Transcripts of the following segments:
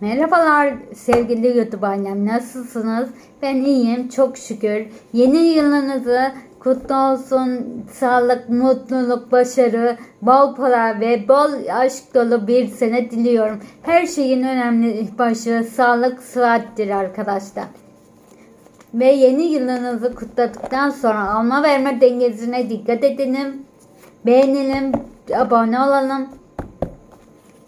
Merhabalar sevgili YouTube ailem nasılsınız? Ben iyiyim çok şükür. Yeni yılınızı kutlu olsun. Sağlık, mutluluk, başarı, bol para ve bol aşk dolu bir sene diliyorum. Her şeyin önemli başı sağlık, sıhhattir arkadaşlar. Ve yeni yılınızı kutladıktan sonra alma verme dengesine dikkat edelim. Beğenelim, abone olalım.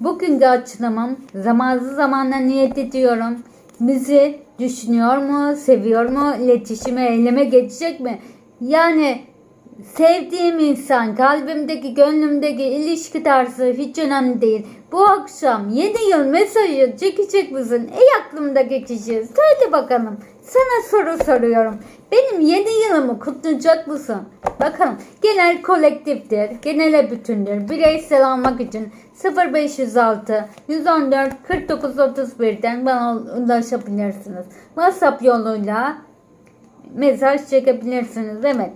Bugünkü açılımım zamanlı zamanla niyet ediyorum. Bizi düşünüyor mu, seviyor mu, iletişime, eyleme geçecek mi? Yani sevdiğim insan, kalbimdeki, gönlümdeki ilişki tarzı hiç önemli değil. Bu akşam yeni yıl mesajı çekecek misin? Ey aklımdaki kişi söyle bakalım. Sana soru soruyorum. Benim yeni yılımı kutlayacak mısın? Bakalım. Genel kolektiftir. Genele bütündür. Bireysel almak için 0506 114 49 31'den bana ulaşabilirsiniz. WhatsApp yoluyla mesaj çekebilirsiniz. Evet.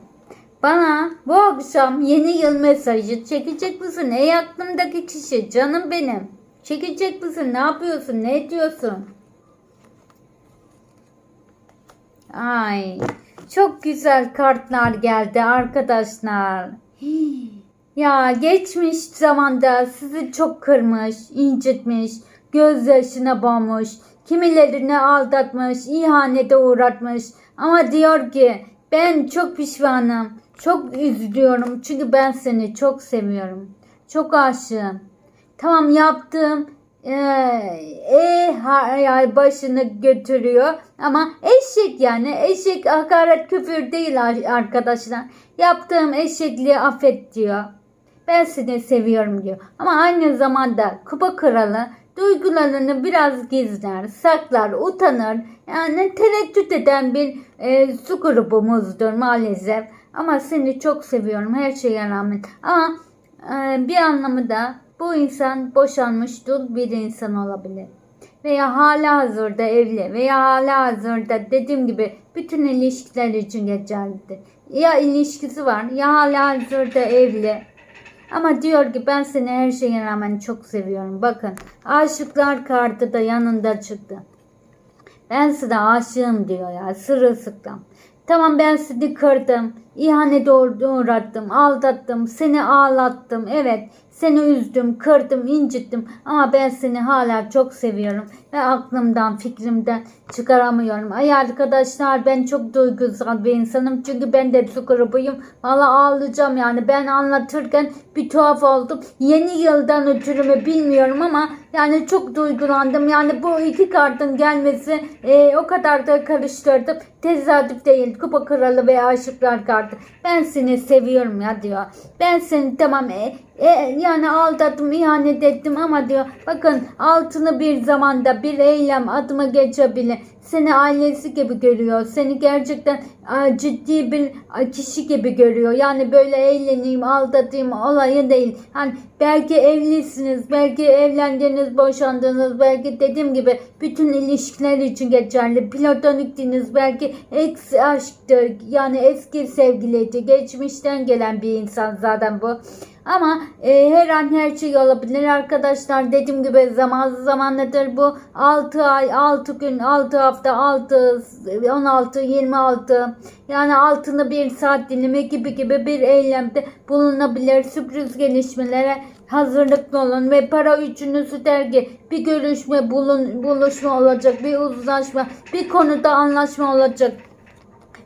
Bana bu akşam yeni yıl mesajı çekecek misin? Ey aklımdaki kişi canım benim. Çekecek misin? Ne yapıyorsun? Ne diyorsun? Ay çok güzel kartlar geldi arkadaşlar. Ya geçmiş zamanda sizi çok kırmış, incitmiş, gözyaşına boğmuş, kimilerini aldatmış, ihanete uğratmış. Ama diyor ki ben çok pişmanım, çok üzülüyorum çünkü ben seni çok seviyorum, çok aşığım. Tamam yaptım, e, e hayal başını götürüyor ama eşek yani eşek hakaret küfür değil arkadaşlar. Yaptığım eşekliği affet diyor. Ben seni seviyorum diyor. Ama aynı zamanda kupa kralı duygularını biraz gizler, saklar, utanır. Yani tereddüt eden bir e, su grubumuzdur maalesef. Ama seni çok seviyorum her şeye rağmen. Ama e, bir anlamı da bu insan boşanmış bir insan olabilir. Veya hala hazırda evli veya hala hazırda dediğim gibi bütün ilişkiler için geçerlidir. Ya ilişkisi var ya hala hazırda evli. Ama diyor ki ben seni her şeye rağmen çok seviyorum. Bakın aşıklar kartı da yanında çıktı. Ben size aşığım diyor ya sırılsıklam. Tamam ben seni kırdım. İhanete uğrattım, aldattım, seni ağlattım. Evet, seni üzdüm, kırdım, incittim. Ama ben seni hala çok seviyorum. Ve aklımdan, fikrimden çıkaramıyorum. Ay arkadaşlar ben çok duygusal bir insanım. Çünkü ben de su grubuyum. Valla ağlayacağım yani. Ben anlatırken bir tuhaf oldum. Yeni yıldan ötürü mü bilmiyorum ama yani çok duygulandım. Yani bu iki kartın gelmesi e, o kadar da karıştırdım. Tesadüf değil. Kupa kralı ve aşıklar kartı vardı. Ben seni seviyorum ya diyor. Ben seni tamam e, e, yani aldattım, ihanet ettim ama diyor bakın altını bir zamanda bir eylem adıma geçebilir. Seni ailesi gibi görüyor. Seni gerçekten a, ciddi bir a, kişi gibi görüyor. Yani böyle eğleneyim, aldatayım olayı değil. Hani belki evlisiniz, belki evlendiniz, boşandınız, belki dediğim gibi bütün ilişkiler için geçerli. Platonikdiniz, belki ex aşktır. Yani eski sevgiliydi. Geçmişten gelen bir insan zaten bu. Ama e, her an her şey olabilir arkadaşlar. Dediğim gibi zaman zamanlıdır bu. 6 ay, 6 gün, 6 hafta, 6, 16, 26 yani altını bir saat dilimi gibi gibi bir eylemde bulunabilir. Sürpriz gelişmelere hazırlıklı olun ve para üçünüzü der ki bir görüşme bulun, buluşma olacak, bir uzlaşma, bir konuda anlaşma olacak.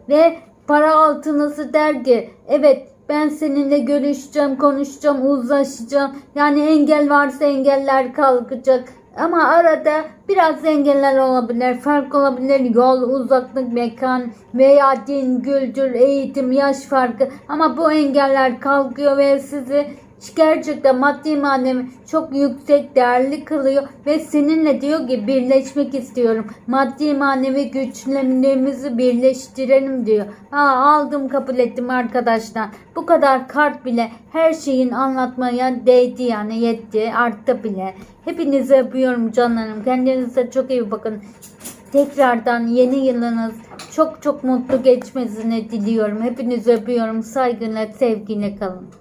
Ve para altınızı der ki evet ben seninle görüşeceğim, konuşacağım, uzlaşacağım. Yani engel varsa engeller kalkacak. Ama arada biraz engeller olabilir, fark olabilir, yol, uzaklık, mekan veya din, kültür, eğitim, yaş farkı. Ama bu engeller kalkıyor ve sizi gerçekten maddi manevi çok yüksek değerli kılıyor ve seninle diyor ki birleşmek istiyorum. Maddi manevi güçlerimizi birleştirelim diyor. Ha, aldım kabul ettim arkadaşlar. Bu kadar kart bile her şeyin anlatmaya değdi yani yetti arttı bile. Hepinize öpüyorum canlarım. Kendinize çok iyi bakın. Tekrardan yeni yılınız çok çok mutlu geçmesini diliyorum. Hepinizi öpüyorum. Saygıyla, sevgiyle kalın.